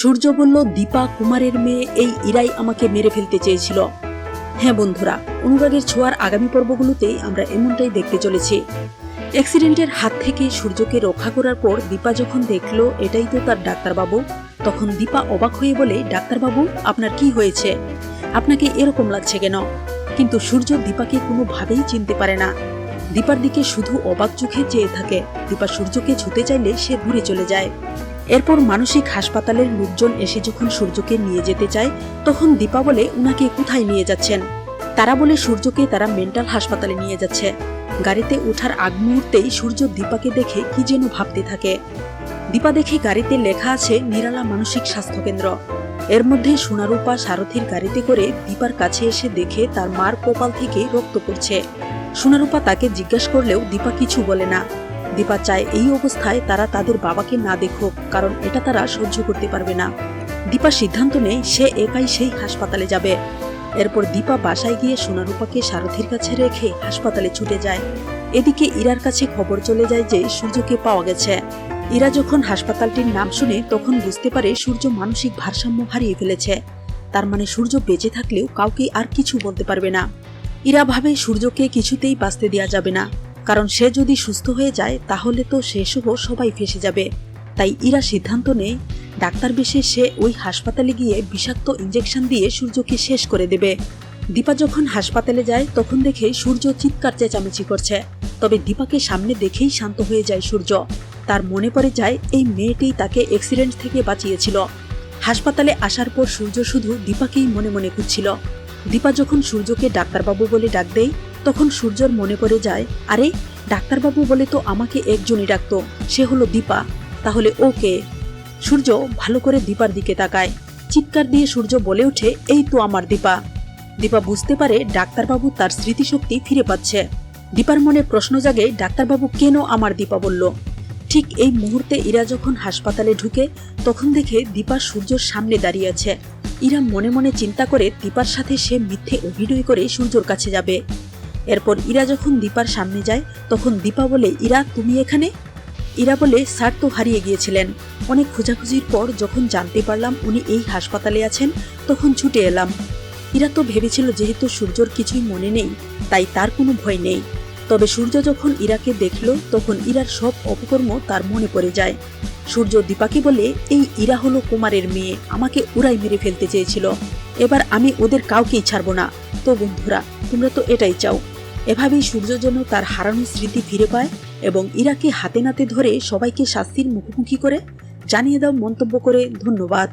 সূর্য বলল দীপা কুমারের মেয়ে এই ইরাই আমাকে মেরে ফেলতে চেয়েছিল। হ্যাঁ বন্ধুরা, অনুরাগের ছোঁয়ার আগামী পর্বগুলোতেই আমরা এমনটাই দেখতে চলেছি। অ্যাক্সিডেন্টের হাত থেকে সূর্যকে রক্ষা করার পর দীপা যখন দেখল, এটাই তো তার ডাক্তারবাবু, তখন দীপা অবাক হয়ে বলে, ডাক্তারবাবু, আপনার কি হয়েছে? আপনাকে এরকম লাগছে কেন? কিন্তু সূর্য দীপাকে কোনোভাবেই চিনতে পারে না। দীপার দিকে শুধু অবাক চোখে চেয়ে থাকে। দীপা সূর্যকে ছুতে চাইলে সে ঘুরে চলে যায়। এরপর মানসিক হাসপাতালের লোকজন এসে যখন সূর্যকে নিয়ে যেতে চায়, তখন দীপা বলে, উনাকে কোথায় নিয়ে যাচ্ছেন? তারা বলে, সূর্যকে তারা মেন্টাল হাসপাতালে নিয়ে যাচ্ছে। গাড়িতে ওঠার আগ মুহূর্তেই সূর্য দীপাকে দেখে কি যেন ভাবতে থাকে। দীপা দেখে গাড়িতে লেখা আছে, নিরালা মানসিক স্বাস্থ্য কেন্দ্র। এর মধ্যে সোনারূপা সারথীর গাড়িতে করে দীপার কাছে এসে দেখে তার মার কপাল থেকে রক্ত পড়ছে। সোনারূপা তাকে জিজ্ঞাসা করলেও দীপা কিছু বলে না। দীপা চায় এই অবস্থায় তারা তাদের বাবাকে না দেখুক, কারণ এটা তারা সহ্য করতে পারবে না। দীপা সিদ্ধান্ত নেয় সে একাই সেই হাসপাতালে যাবে। এরপর দীপা বাসায় গিয়ে সোনারূপাকে সারথীর কাছে রেখে হাসপাতালে ছুটে যায়। এদিকে ইরার কাছে খবর চলে যায় যে সূর্যকে পাওয়া গেছে। ইরা যখন হাসপাতালটির নাম শুনে তখন বুঝতে পারে সূর্য মানসিক ভারসাম্য হারিয়ে ফেলেছে। তার মানে সূর্য বেঁচে থাকলেও কাউকে আর কিছু বলতে পারবে না। ইরা ভাবে সূর্যকে কিছুতেই বাঁচতে দেওয়া যাবে না। কারণ সে যদি সুস্থ হয়ে যায়, তাহলে তো সে সহ সবাই ফেসে যাবে। তাই ইরা সিদ্ধান্ত নেয়, ডাক্তার বেশে সে ওই হাসপাতালে গিয়ে বিষাক্ত ইঞ্জেকশন দিয়ে সূর্যকে শেষ করে দেবে। দীপা যখন হাসপাতালে যায়, তখন দেখে সূর্য চিৎকার চেঁচামেচি করছে। তবে দীপাকে সামনে দেখেই শান্ত হয়ে যায় সূর্য। তার মনে পড়ে যায়, এই মেয়েটি তাকে অ্যাক্সিডেন্ট থেকে বাঁচিয়েছিল। হাসপাতালে আসার পর সূর্য শুধু দীপাকেই মনে মনে খুঁজছিল। দীপা যখন সূর্যকে ডাক্তারবাবু বলে ডাক দেয় তখন সূর্যর মনে পড়ে যায়, আরে, ডাক্তারবাবু বলে তো আমাকে একজনই ডাকতো, সে হলো দীপা, তাহলে ওকে সূর্য ভালো করে দীপার দিকে তাকায়। চিৎকার দিয়ে সূর্য বলে ওঠে, এই তো আমার দীপা। দীপা বুঝতে পারে ডাক্তারবাবু তার স্মৃতিশক্তি ফিরে পাচ্ছে। দীপার মনে প্রশ্ন জাগে, ডাক্তারবাবু কেন আমার দীপা বলল? ঠিক এই মুহূর্তে ইরা যখন হাসপাতালে ঢুকে, তখন দেখে দীপা সূর্যর সামনে দাঁড়িয়ে আছে। ইরা মনে মনে চিন্তা করে দীপার সাথে সে মিথ্যে অভিনয় করে সূর্যর কাছে যাবে। এরপর ইরা যখন দীপার সামনে যায়, তখন দীপা বলে, ইরা, তুমি এখানে? ইরা বলে, স্যার তো হারিয়ে গিয়েছিলেন। অনেক খোঁজাখুঁজির পর যখন জানতে পারলাম উনি এই হাসপাতালে আছেন, তখন ছুটে এলাম। ইরা তো ভেবেছিল যেহেতু সূর্যর কিছুই মনে নেই, তাই তার কোনো ভয় নেই। তবে সূর্য যখন ইরাকে দেখল, তখন ইরার সব অপকর্ম তার মনে পড়ে যায়। সূর্য দীপাকে বলে, এই ইরা হলো কুমারের মেয়ে, আমাকে উড়াই মেরে ফেলতে চেয়েছিল। এবার আমি ওদের কাউকেই ছাড়বো না। তো বন্ধুরা, তোমরা তো এটাই চাও। এভাবেই সূর্য যেন তার হারানো স্মৃতি ফিরে পায় এবং ইরাকে হাতে নাতে ধরে সবাইকে শাস্তির মুখোমুখি করে। জানিয়ে দাও মন্তব্য করে ধন্যবাদ।